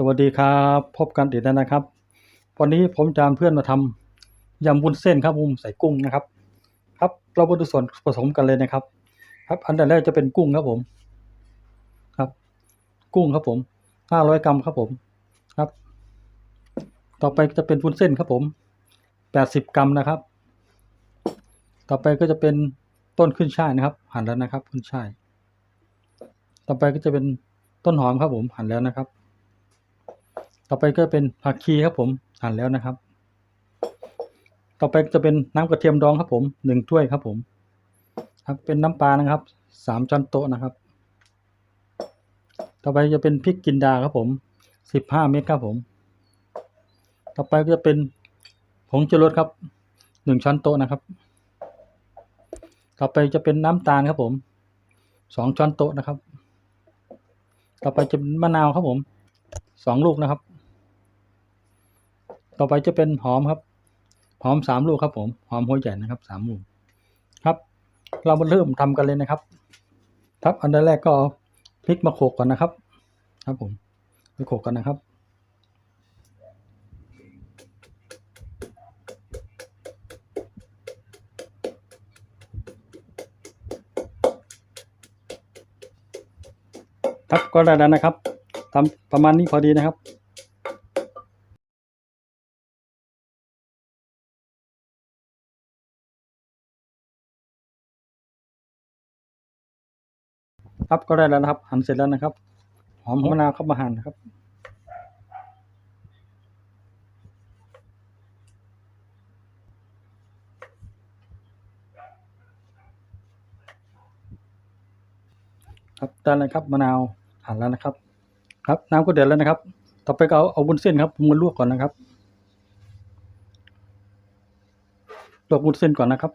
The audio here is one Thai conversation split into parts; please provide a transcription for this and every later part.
สวัสดีครับพบกันอีกแล้วนะครับ วันนี้ผมจะเพื่อนมาทำยำวุ้นเส้นครับผมใส่กุ้งนะครับ ครับเรามาดูส่วนผสมกันเลยนะครับ ครับอันดับแรกจะเป็นกุ้งครับผม ครับ กุ้งครับผมห้าร้อยกรัมครับผมครับ ต่อไปจะเป็นวุ้นเส้นครับผมแปดสิบกรัมนะครับ ต่อไปก็จะเป็นต้นขึ้นช่ายนะครับ หั่นแล้วนะครับ ขึ้นช่าย ต่อไปก็จะเป็นต้นหอมครับผมหั่นแล้วนะครับ ต่อไปก็เป็นผักชีครับผมหั่นแล้วนะครับ ต่อไปจะเป็นน้ำกระเทียมดองครับผมหนึ่งถ้วยครับผม ครับเป็นน้ำปลานะครับสามช้อนโต๊ะนะครับ ต่อไปจะเป็นพริกจินดาครับผมสิบห้าเม็ดครับผม ต่อไปก็จะเป็นผงชูรสครับหนึ่งช้อนโต๊ะนะครับ ต่อไปจะเป็นน้ำตาลครับผมสองช้อนโต๊ะนะครับ ต่อไปจะเป็นมะนาวครับผมสองลูกนะครับ ต่อไปจะเป็นหอมครับ หอมสามลูกครับ ผม หอมหัวใหญ่นะครับสามลูกครับ เรามาเริ่มทำกันเลยนะครับ ครับ อันดับแรกก็เอาพริกมาโขกก่อนนะครับ ครับผมไปโขกกันนะครับครับก็ได้แล้วนะครับทำประมาณนี้พอดีนะครับ ครับก็ได้แล้วนะครับ หั่นเสร็จแล้วนะครับ หอมมะนาวเข้ามาหั่นนะครับครับได้แล้วครับมะนาวหั่นแล้วนะครับ ครับน้ำก็เดือดแล้วนะครับ ต่อไปก็เอาเอาวุ้นเส้นครับมาลวกก่อนนะครับลวกวุ้นเส้นก่อนนะครับ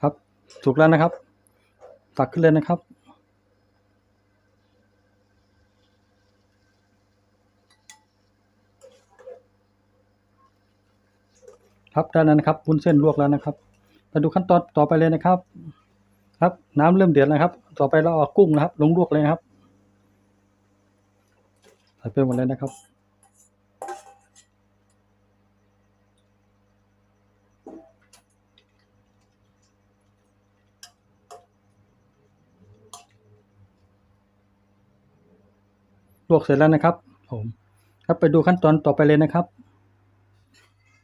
ครับ ถูกแล้วนะครับ ตักขึ้นเลยนะครับ ครับได้แล้วนะครับวุ้นเส้นลวกแล้วนะครับ มาดูขั้นตอนต่อไปเลยนะครับ ครับน้ำเริ่มเดือดแล้วครับ ต่อไปเราเอากุ้งนะครับ ลงลวกเลยนะครับใส่ไปหมดเลยนะครับ ลวกเสร็จแล้วนะครับผมครับไปดูขั้นตอนต่อไปเลยนะครับ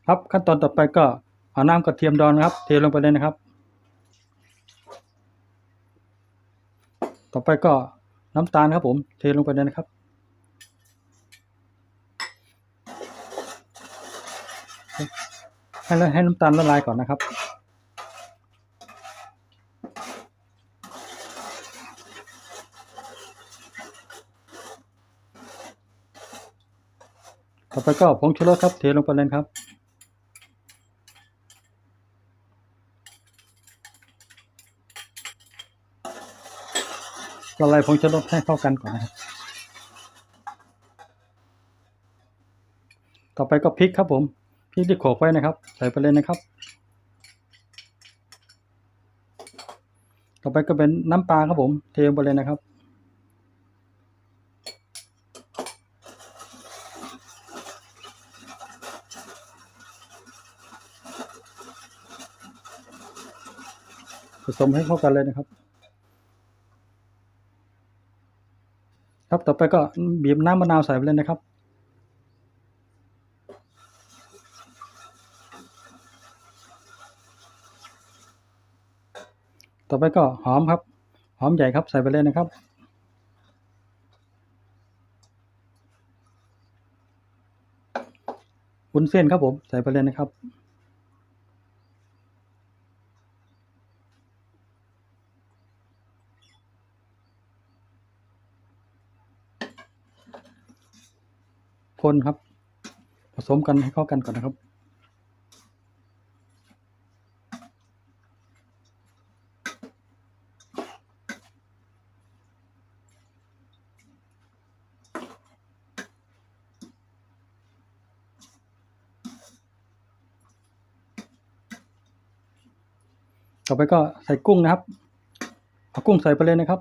ครับขั้นตอนต่อไปก็เอาน้ำกระเทียมดองนครับ เทลงไปเลยนะครับ ต่อไปก็น้ำตาลครับผม เทลงไปเลยนะครับให้ให้น้ำตาลละลายก่อนนะครับ ต่อไปก็ผงชูรสครับเทลงไปเลยครับ ละลายผงชูรสให้เข้ากันก่อนนะครับ ต่อไปก็พริกครับผม พริกที่โขกไว้นะครับ ใส่ไปเลยนะครับ ต่อไปก็เป็นน้ำปลาครับผม เทลงไปเลยนะครับ ผสมให้เข้ากันเลยนะครับ ครับต่อไปก็บีบน้ำมะนาวใส่ไปเลยนะครับต่อไปก็หอมครับ หอมใหญ่ครับใส่ไปเลยนะครับ วุ้นเส้นครับผมใส่ไปเลยนะครับ คนครับ ผสมกันให้เข้ากันก่อนนะครับ ต่อไปก็ใส่กุ้งนะครับ เอากุ้งใส่ไปเลยนะครับ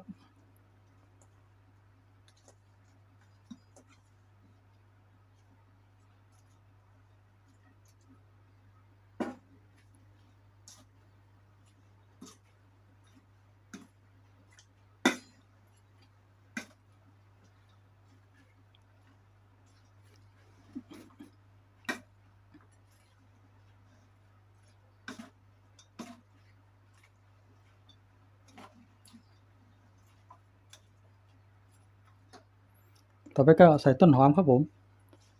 ต่อไปก็ใส่ต้นหอมครับผม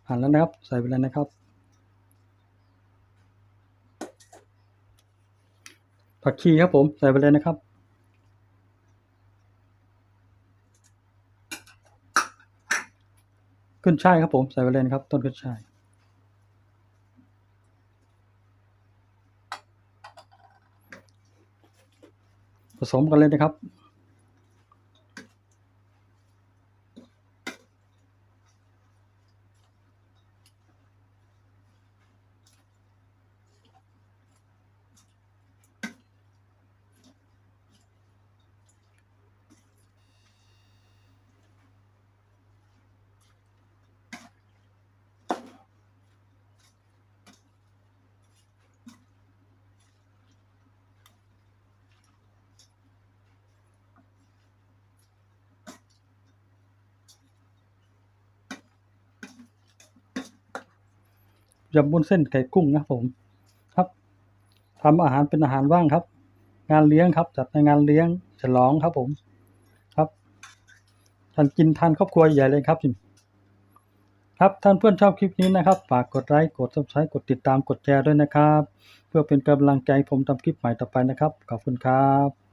หั่นแล้วนะครับ ใส่ไปเลยนะครับ ผักชีครับผม ใส่ไปเลยนะครับขึ้นช่ายครับผม ใส่ไปเลยนะครับ ต้นขึ้นช่ายผสมกันเลยนะครับ ยำบุญเส้นไก่กุ้งนะครับผมครับทำอาหารเป็นอาหารว่างครับ งานเลี้ยงครับ จัดในงานเลี้ยงฉลองครับผมครับท่านกินทานครอบครัวใหญ่เลยครับจิครับท่านเพื่อนชอบคลิปนี้นะครับฝากกดไลค์กดซับสไครต์กดติดตามกดแชร์ด้วยนะครับ เพื่อเป็นกำลังใจผมทำคลิปใหม่ต่อไปนะครับขอบคุณครับ